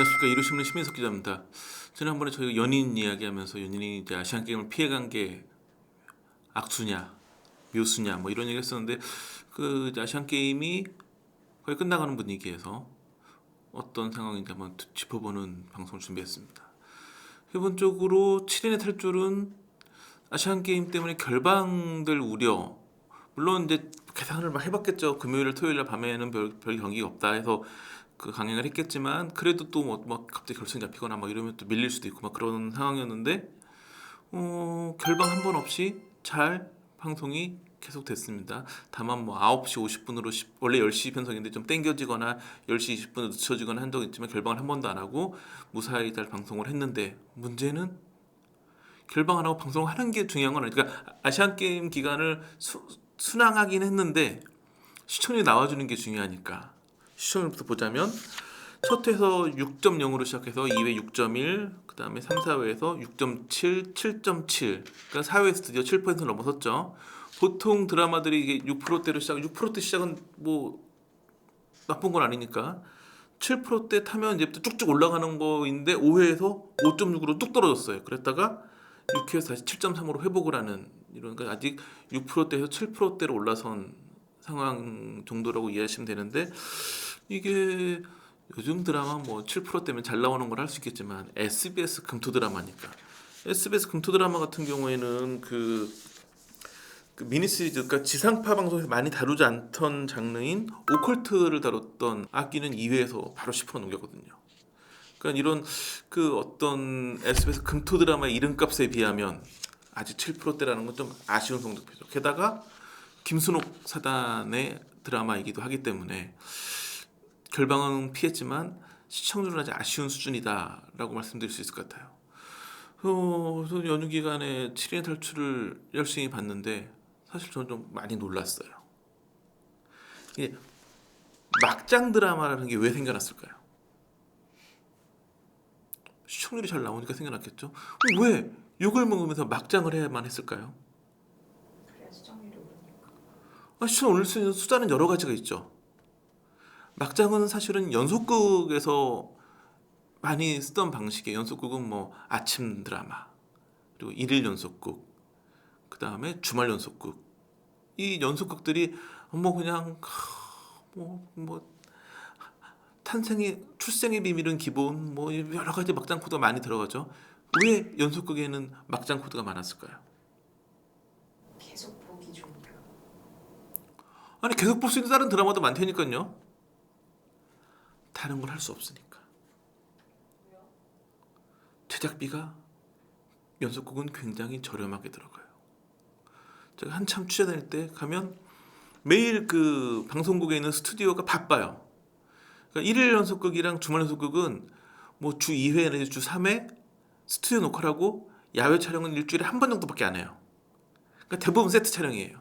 안녕하십니까 이루신문 시민석 기자입니다. 지난번에 저희가 연인 이야기하면서 연인이 이제 아시안 게임을 피해간 게 악수냐 묘수냐 뭐 이런 얘기했었는데 그 아시안 게임이 거의 끝나가는 분위기에서 어떤 상황인지 한번 짚어보는 방송을 준비했습니다. 기본적으로 7인의 탈출은 아시안 게임 때문에 결방될 우려 물론 이제 계산을 막 해봤겠죠. 금요일, 토요일 밤에는 별, 별 경기가 없다 해서 그 강행을 했겠지만 그래도 또뭐 갑자기 결승 잡히거나 막 이러면 또 밀릴 수도 있고 막 그런 상황이었는데 어, 결방 한 번 없이 잘 방송이 계속됐습니다. 다만 뭐 9시 50분으로 원래 10시 편성인데 좀 땡겨지거나 10시 20분으로 늦춰지거나 한 적이 있지만 결방을 한 번도 안 하고 무사히 잘 방송을 했는데 문제는 결방 안 하고 방송하는 게 중요한 건 아니니까 그러니까 아시안 게임 기간을 수, 순항하긴 했는데 시청률이 나와주는 게 중요하니까 시청률부터 보자면 첫 회에서 6.0으로 시작해서 2회 6.1, 그 다음에 3, 4회에서 6.7, 7.7, 그러니까 4회에서 드디어 7%를 넘어섰죠. 보통 드라마들이 이게 6%대로 시작, 6%대 시작은 뭐 나쁜 건 아니니까 7%대 타면 이제부터 쭉쭉 올라가는 거인데 5회에서 5.6으로 뚝 떨어졌어요. 그랬다가 6회에서 다시 7.3으로 회복을 하는 이런 거 아직 6%대에서 7%대로 올라선 상황 정도라고 이해하시면 되는데 이게 요즘 드라마 뭐 7%대면 잘 나오는 걸 할 수 있겠지만 SBS 금토 드라마니까 SBS 금토 드라마 같은 경우에는 그, 그 미니 시리즈 그러니까 지상파 방송에서 많이 다루지 않던 장르인 오컬트를 다뤘던 악기는 2회에서 바로 10% 넘겼거든요. 그러니까 이런 그 어떤 SBS 금토 드라마의 이름값에 비하면 아직 7%대라는 건 좀 아쉬운 성적표죠. 게다가 김순옥 사단의 드라마이기도 하기 때문에 결방은 피했지만 시청률은 아직 아쉬운 수준이다라고 말씀드릴 수 있을 것 같아요. 어, 저는 연휴 기간에 7인 탈출을 열심히 봤는데 사실 저는 좀 많이 놀랐어요. 이게 막장 드라마라는 게 왜 생겨났을까요? 시청률이 잘 나오니까 생겨났겠죠. 왜 욕을 먹으면서 막장을 해야만 했을까요? 그래야 시청률이 오르니까. 아, 시청 올릴 수 있는 수단은 여러 가지가 있죠. 막장은 사실은 연속극에서 많이 쓰던 방식이에요. 연속극은 뭐 아침 드라마, 그리고 일일 연속극, 그 다음에 주말 연속극. 이 연속극들이 뭐 그냥 뭐뭐 탄생의 출생의 비밀은 기본 뭐 여러 가지 막장 코드가 많이 들어가죠. 왜 연속극에는 막장 코드가 많았을까요? 계속 보기 좋으니까. 아니 계속 볼 수 있는 다른 드라마도 많다니까요. 다른 걸 할 수 없으니까. 제작비가 연속극은 굉장히 저렴하게 들어가요. 제가 한참 취재 다닐 때 가면 매일 그 방송국에 있는 스튜디오가 바빠요. 그러니까 일일 연속극이랑 주말 연속극은 뭐 주 2회 내지 주 3회 스튜디오 녹화를 하고 야외 촬영은 일주일에 한 번 정도밖에 안 해요. 그러니까 대부분 세트 촬영이에요.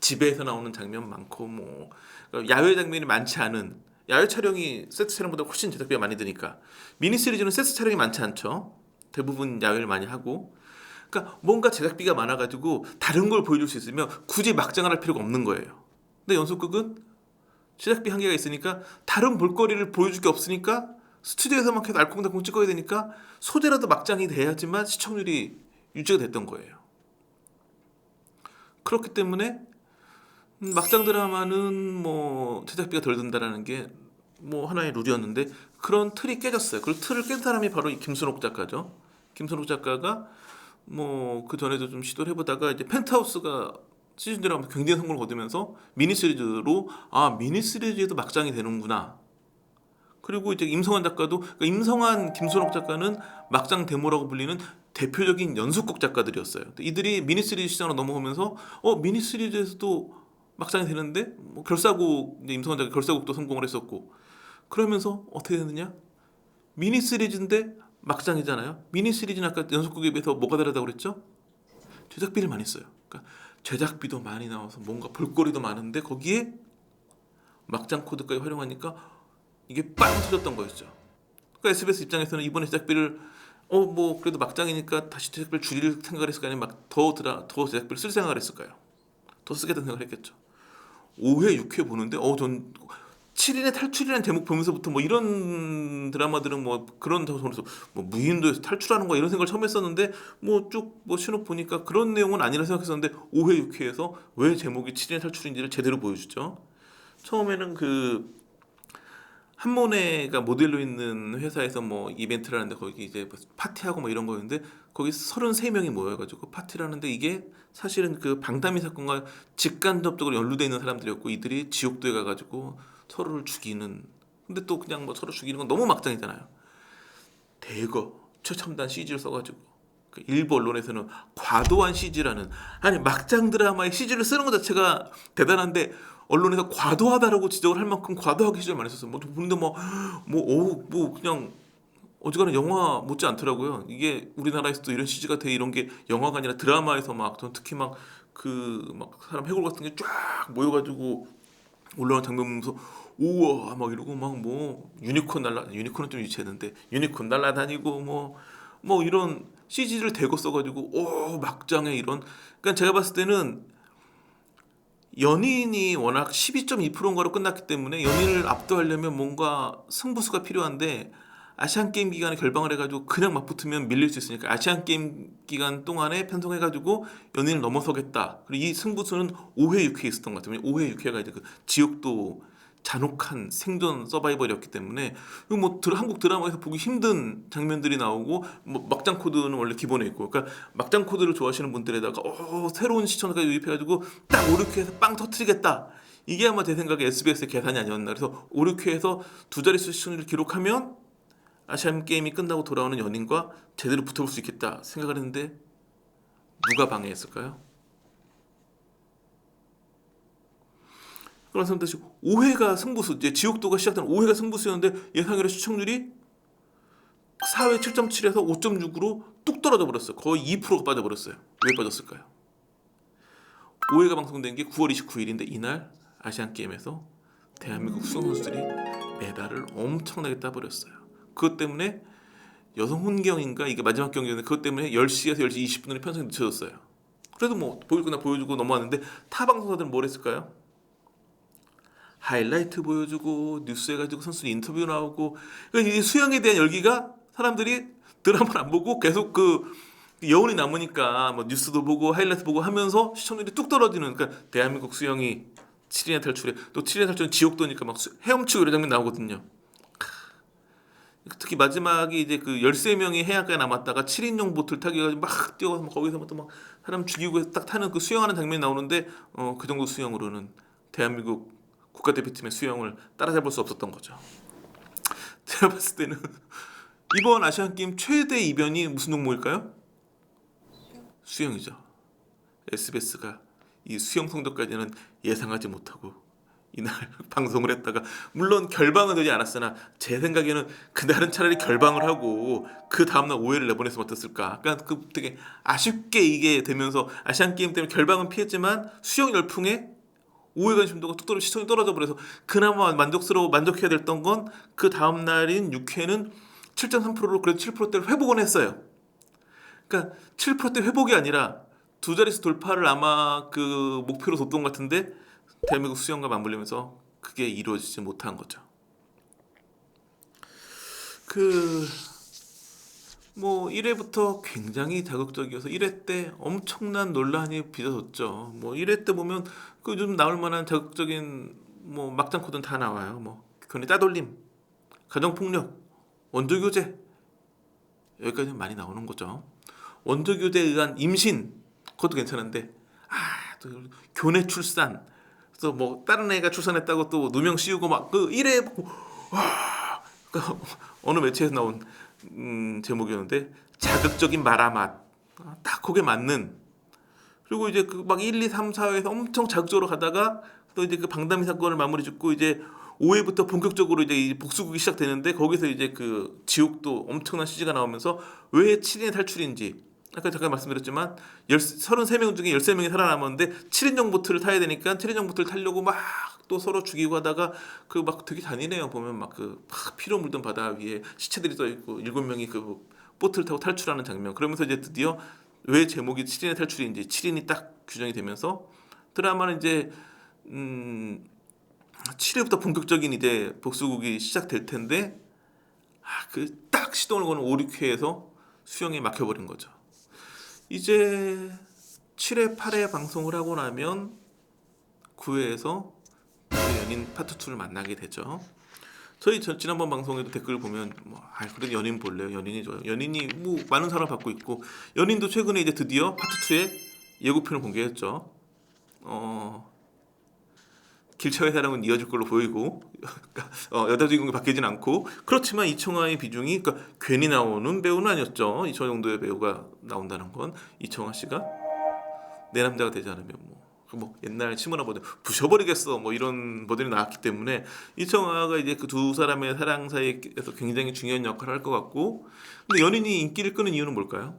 집에서 나오는 장면 많고 뭐 그러니까 야외 장면이 많지 않은 야외 촬영이 세트 촬영보다 훨씬 제작비가 많이 드니까 미니 시리즈는 세트 촬영이 많지 않죠. 대부분 야외를 많이 하고 그러니까 뭔가 제작비가 많아가지고 다른 걸 보여줄 수 있으면 굳이 막장을 할 필요가 없는 거예요. 근데 연속극은 제작비 한계가 있으니까 다른 볼거리를 보여줄 게 없으니까 스튜디오에서만 계속 알콩달콩 찍어야 되니까 소재라도 막장이 돼야지만 시청률이 유지가 됐던 거예요. 그렇기 때문에 음, 막장 드라마는 뭐 제작비가 덜 든다라는 게 뭐 하나의 룰이었는데 그런 틀이 깨졌어요. 그 틀을 깬 사람이 바로 이 김순옥 작가죠. 김순옥 작가가 뭐 그 전에도 좀 시도를 해보다가 이제 펜트하우스가 시즌 드라마 굉장히 성공을 거두면서 미니 시리즈로 아 미니 시리즈에도 막장이 되는구나. 그리고 이제 임성환 작가도 그러니까 임성환 김순옥 작가는 막장 데모라고 불리는 대표적인 연속곡 작가들이었어요. 이들이 미니 시리즈 시장으로 넘어오면서 어 미니 시리즈에서도 막장이 되는데 뭐 결사곡 이제 임성환 작가 결사곡도 성공을 했었고 그러면서 어떻게 되느냐 미니 시리즈인데 막장이잖아요. 미니 시리즈는 아까 연속곡에 비해서 뭐가 다르다고 그랬죠? 제작비를 많이 써요. 그러니까 제작비도 많이 나와서 뭔가 볼거리도 많은데 거기에 막장 코드까지 활용하니까 이게 빵 터졌던 거였죠. 그러니까 SBS 입장에서는 이번에 제작비를 어 뭐 그래도 막장이니까 다시 제작비를 줄일 생각을 했을까요? 아니면 막 더 드라 더 제작비를 쓸 생각을 했을까요? 더 쓰겠다는 생각을 했겠죠. 5회, 6회 보는데 어전 7인의 탈출이라는 제목 보면서부터 뭐 이런 드라마들은 뭐 그런 저에서 뭐 무인도에서 탈출하는 거 이런 생각을 처음 했었는데 뭐쭉뭐 신호 보니까 그런 내용은 아니라 생각했었는데 5회 6회에서 왜 제목이 7인의 탈출인지를 제대로 보여주죠. 처음에는 그 한모네가 모델로 있는 회사에서 뭐 이벤트를 하는데 거기 이제 뭐 파티하고 뭐 이런 거였는데 거기 33명이 모여가지고 파티를 하는데 이게 사실은 그 방담이 사건과 직간접적으로 연루돼 있는 사람들이었고 이들이 지옥도에 가가지고 서로를 죽이는 근데 또 그냥 뭐 서로 죽이는 건 너무 막장이잖아요. 대거 최첨단 CG를 써가지고 그 일부 언론에서는 과도한 CG라는 아니 막장 드라마에 CG를 쓰는 것 자체가 대단한데 언론에서 과도하다라고 지적을 할 만큼 과도하게 CG를 많이 썼어요. 뭐 보는데 뭐뭐뭐 뭐 그냥 어지간한 영화 못지 않더라고요. 이게 우리나라에서도 이런 CG가 돼 이런 게 영화가 아니라 드라마에서 막전 특히 막그막 사람 해골 같은 게 쫙 모여가지고 올라오는 장면 보면서 우와 막 이러고 막 뭐 유니콘 날라 유니콘은 좀 유치했는데 유니콘 날라다니고 뭐뭐 이런 CG를 대고 써가지고 오 막장에 이런 그러니까 제가 봤을 때는 연인이 워낙 12.2%인가로 끝났기 때문에 연인을 압도하려면 뭔가 승부수가 필요한데 아시안 게임 기간에 결방을 해가지고 그냥 맞붙으면 밀릴 수 있으니까 아시안 게임 기간 동안에 편성해가지고 연인을 넘어서겠다. 그리고 이 승부수는 5회 6회 있었던 것 같아요. 5회 6회가 이제 그 지옥도 잔혹한 생존 서바이벌이었기 때문에 뭐 드- 한국 드라마에서 보기 힘든 장면들이 나오고 뭐 막장 코드는 원래 기본에 있고 그러니까 막장 코드를 좋아하시는 분들에다가 어, 새로운 시청자가 유입해가지고 딱 5, 6회에서 빵 터트리겠다 이게 아마 제 생각에 SBS의 계산이 아니었나 그래서 5, 6회에서 두 자릿수 시청률을 기록하면 아시안 게임이 끝나고 돌아오는 연인과 제대로 붙어볼 수 있겠다 생각을 했는데 누가 방해했을까요? 그런 사람들 5회가 승부수 이제 지옥도가 시작된 5회가 승부수였는데 예상외로 시청률이 4회 7.7에서 5.6으로 뚝 떨어져 버렸어요. 거의 2%가 빠져 버렸어요. 왜 빠졌을까요? 5회가 방송된 게 9월 29일인데 이날 아시안 게임에서 대한민국 수영 선수들이 메달을 엄청나게 따버렸어요. 그것 때문에 여성 혼경인가 이게 마지막 경기였는데 그것 때문에 10시에서 10시 20분으로 편성이 늦춰졌어요. 그래도 뭐 보일 거나 보여주고 넘어왔는데 타 방송사들은 뭘 했을까요? 하이라이트 보여주고 뉴스 해가지고 선수 인터뷰 나오고 그러니까 이 수영에 대한 열기가 사람들이 드라마를 안 보고 계속 그 여운이 남으니까 뭐 뉴스도 보고 하이라이트 보고 하면서 시청률이 뚝 떨어지는 그러니까 대한민국 수영이 7인의 탈출에 또 7인의 탈출은 지옥도니까 막 수- 헤엄치고 이런 장면 나오거든요. 특히 마지막이 이제 그 13명이 해안가에 남았다가 7인용 보트를 타기 가지고 막 뛰어가서 막 거기서 또 막 사람 죽이고 딱 타는 그 수영하는 장면이 나오는데 어, 그 정도 수영으로는 대한민국 국가대표팀의 수영을 따라잡을 수 없었던 거죠. 제가 봤을 때는 이번 아시안 게임 최대 이변이 무슨 종목일까요? 수영이죠. SBS가 이 수영 성적까지는 예상하지 못하고 이날 방송을 했다가 물론 결방은 되지 않았으나 제 생각에는 그날은 차라리 결방을 하고 그 다음날 5회를 내보냈으면 어땠을까 그러니까 그 되게 아쉽게 이게 되면서 아시안 게임 때문에 결방은 피했지만 수영 열풍에 5회 관심도가 뚝 떨어 시청이 떨어져 버려서 그나마 만족스러워 만족해야 됐던 건 그 다음 날인 6회는 7.3%로 그래도 7%대를 회복은 했어요. 그러니까 7%대 회복이 아니라 두 자릿수 돌파를 아마 그 목표로 뒀던 것 같은데 대한민국 수영과 맞물리면서 그게 이루어지지 못한 거죠. 그 뭐 1회부터 굉장히 자극적이어서 1회 때 엄청난 논란이 빚어졌죠. 뭐 1회 때 보면 그 좀 나올 만한 자극적인 뭐 막장 코드는 다 나와요. 뭐 견해 따돌림, 가정 폭력, 원조 교제 여기까지는 많이 나오는 거죠. 원조 교제에 의한 임신 그것도 괜찮은데 아 또 교내 출산 그래서 뭐 다른 애가 출산했다고 또 누명 씌우고 막그 1회 와. 그 어느 매체에서 나온 음, 제목이었는데 자극적인 마라맛. 아, 딱 거기에 맞는. 그리고 이제 그 막 1, 2, 3, 4회에서 엄청 자극적으로 가다가 또 이제 그 방담이 사건을 마무리 짓고 이제 5회부터 본격적으로 이제 이 복수극이 시작되는데 거기서 이제 그 지옥도 엄청난 CG가 나오면서 왜 7인의 탈출인지 아까 잠깐 말씀드렸지만 33명 중에 13명이 살아남았는데 7인용 보트를 타야 되니까 7인용 보트를 타려고 막 또 서로 죽이고 하다가 그 막 되게 잔인해요 보면 막 그 피로 물든 바다 위에 시체들이 떠 있고 일곱 명이 그 보트를 타고 탈출하는 장면 그러면서 이제 드디어 왜 제목이 7인의 탈출인지 7인이 딱 규정이 되면서 드라마는 이제 음 7회부터 본격적인 이제 복수국이 시작될 텐데 아, 그 딱 시동을 거는 5, 6회에서 수영에 막혀버린 거죠. 이제 7회, 8회 방송을 하고 나면 9회에서 연인 파트 2를 만나게 되죠. 저희 저- 지난번 방송에도 댓글 보면 뭐, 아, 그래도 연인 볼래요. 연인이 좋아요. 연인이 뭐 많은 사랑을 받고 있고 연인도 최근에 이제 드디어 파트 2의 예고편을 공개했죠. 어, 길차의 사랑은 이어질 걸로 보이고 어, 여자 주인공이 바뀌진 않고 그렇지만 이청아의 비중이 그러니까 괜히 나오는 배우는 아니었죠. 이 정도의 배우가 나온다는 건 이청아 씨가 내 남자가 되지 않으면 뭐, 그뭐 옛날 시모나 버전 부셔버리겠어 뭐 이런 버전이 나왔기 때문에 이청아가 이제 그 두 사람의 사랑 사이에서 굉장히 중요한 역할을 할 것 같고 근데 연인이 인기를 끄는 이유는 뭘까요?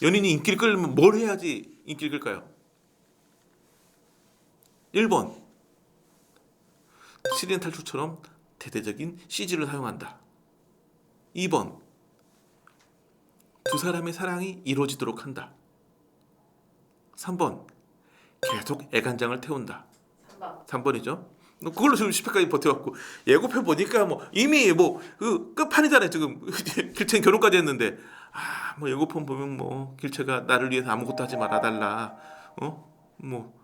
연인이 인기를 끌려면 뭘 해야지 인기를 끌까요? 1번 시리엔 탈출처럼 대대적인 CG를 사용한다. 2번 두 사람의 사랑이 이루어지도록 한다. 3번 계속 애간장을 태운다. 3번 3번이죠. 그걸로 지금 10회까지 버텨왔고 예고편 보니까 뭐 이미 뭐 그 끝판이잖아요 지금 길채는 결혼까지 했는데 아 뭐 예고편 보면 뭐 길채가 나를 위해서 아무것도 하지 말아달라 어 뭐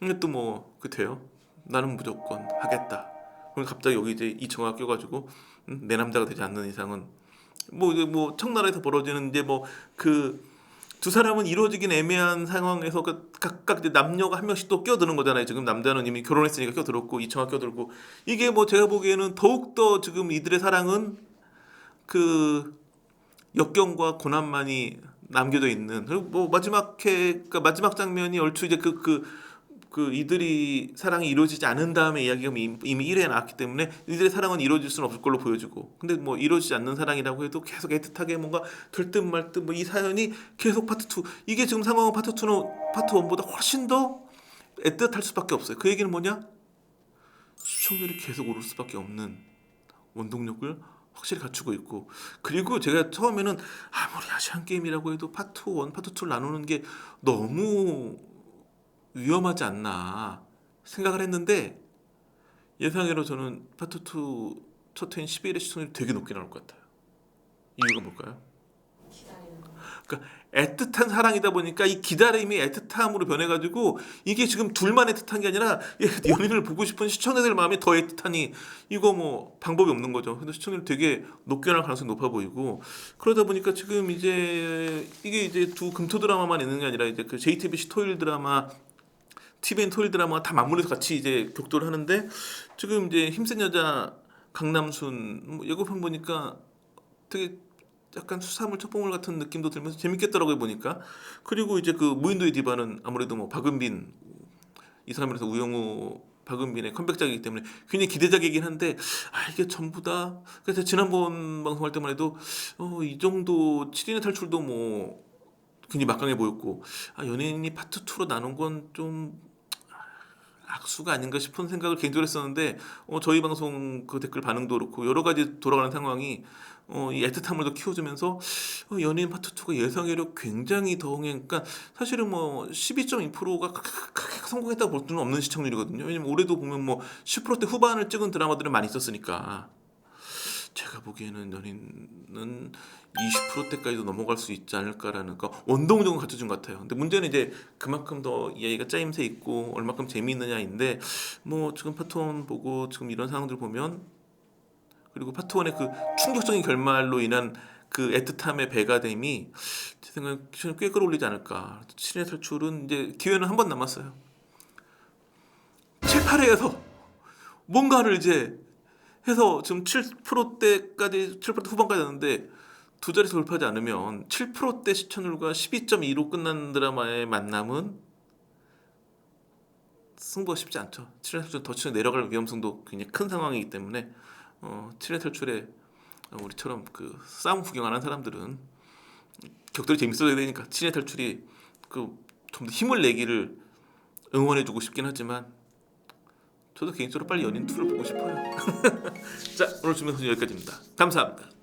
근데 또뭐 그태요 나는 무조건 하겠다 그럼 갑자기 여기 이제 이청아가 껴가지고 음, 내 남자가 되지 않는 이상은 뭐 이제 뭐 청나라에서 벌어지는 이제 뭐 그 두 사람은 이루어지긴 애매한 상황에서 그 각각 이제 남녀가 한 명씩 또 끼어드는 거잖아요. 지금 남자는 이미 결혼했으니까 끼어들었고 이청아 끼어들고 이게 뭐 제가 보기에는 더욱 더 지금 이들의 사랑은 그 역경과 고난만이 남겨져 있는 그리고 뭐 마지막 회 그러니까 마지막 장면이 얼추 이제 그그 그 이들이 사랑이 이루어지지 않은 다음에 이야기가 이미 1회에 나왔기 때문에 이들의 사랑은 이루어질 수는 없을 걸로 보여지고 근데 뭐 이루어지지 않는 사랑이라고 해도 계속 애틋하게 뭔가 될 듯 말 듯 뭐 이 사연이 계속 파트 2 이게 지금 상황은 파트 2는 파트 1보다 훨씬 더 애틋할 수밖에 없어요. 그 얘기는 뭐냐? 시청률이 계속 오를 수밖에 없는 원동력을 확실히 갖추고 있고 그리고 제가 처음에는 아무리 아시안 게임이라고 해도 파트 1, 파트 2를 나누는 게 너무 위험하지 않나 생각을 했는데 예상외로 저는 파트 2 첫 회인 12일의 시청률이 되게 높게 나올 것 같아요. 이유가 뭘까요? 거 애틋한 사랑이다 보니까 이 기다림이 애틋함으로 변해가지고 이게 지금 둘만 애틋한 게 아니라 이 연인을 보고 싶은 시청자들 마음이 더 애틋하니 이거 뭐 방법이 없는 거죠. 근데 시청률 되게 높게 나올 가능성이 높아 보이고 그러다 보니까 지금 이제 이게 이제 두 금토 드라마만 있는 게 아니라 이제 그 JTBC 토요일 드라마 TVN 토요일 드라마가 다 맞물려서 같이 이제 격돌을 하는데 지금 이제 힘센 여자 강남순 뭐 예고편 보니까 되게 약간 수사물 첩보물 같은 느낌도 들면서 재밌겠더라고요 보니까. 그리고 이제 그 무인도의 디바는 아무래도 뭐 박은빈 이 사람이라서 우영우 박은빈의 컴백작이기 때문에 굉장히 기대작이긴 한데 아 이게 전부 다. 그래서 지난번 방송할 때만 해도 어, 이 정도 7인의 탈출도 뭐 굉장히 막강해 보였고 아 연예인이 파트 2로 나눈 건 좀 악수가 아닌가 싶은 생각을 개인적으로 했었는데 어, 저희 방송 그 댓글 반응도 그렇고 여러 가지 돌아가는 상황이 어, 이 애틋함을 더 키워주면서 어, 연예인 파트 2가 예상외로 굉장히 더 흥행 그러니까 사실은 뭐 12.2%가 크게 성공했다고 볼 수는 없는 시청률이거든요. 왜냐면 올해도 보면 뭐 10%대 후반을 찍은 드라마들은 많이 있었으니까 제가 보기에는 연인은 20%대까지도 넘어갈 수 있지 않을까라는 그러니까 원동력은 갖춰준 것 같아요. 근데 문제는 이제 그만큼 더 이야기가 짜임새 있고 얼마큼 재미있느냐인데 뭐 지금 파트 1 보고 지금 이런 상황들 보면 그리고 파트 1의 그 충격적인 결말로 인한 그 애틋함의 배가됨이 제 생각에 꽤 끌어올리지 않을까. 7의 탈출은 이제 기회는 한 번 남았어요. 7, 8회에서 뭔가를 이제 해서 지금 7%대까지 7% 후반까지 왔는데 두 자릿수 돌파하지 않으면 7%대 시청률과 12.2로 끝난 드라마의 만남은 승부가 쉽지 않죠. 7회 탈출 더 치고 내려갈 위험성도 굉장히 큰 상황이기 때문에 어, 7회 탈출에 우리처럼 그 싸움 구경하는 사람들은 격돌이 재밌어야 되니까 7회 탈출이 그 좀 더 힘을 내기를 응원해주고 싶긴 하지만 저도 개인적으로 빨리 연인 2를 보고 싶어요. 자 오늘 준비한 여기까지입니다. 감사합니다.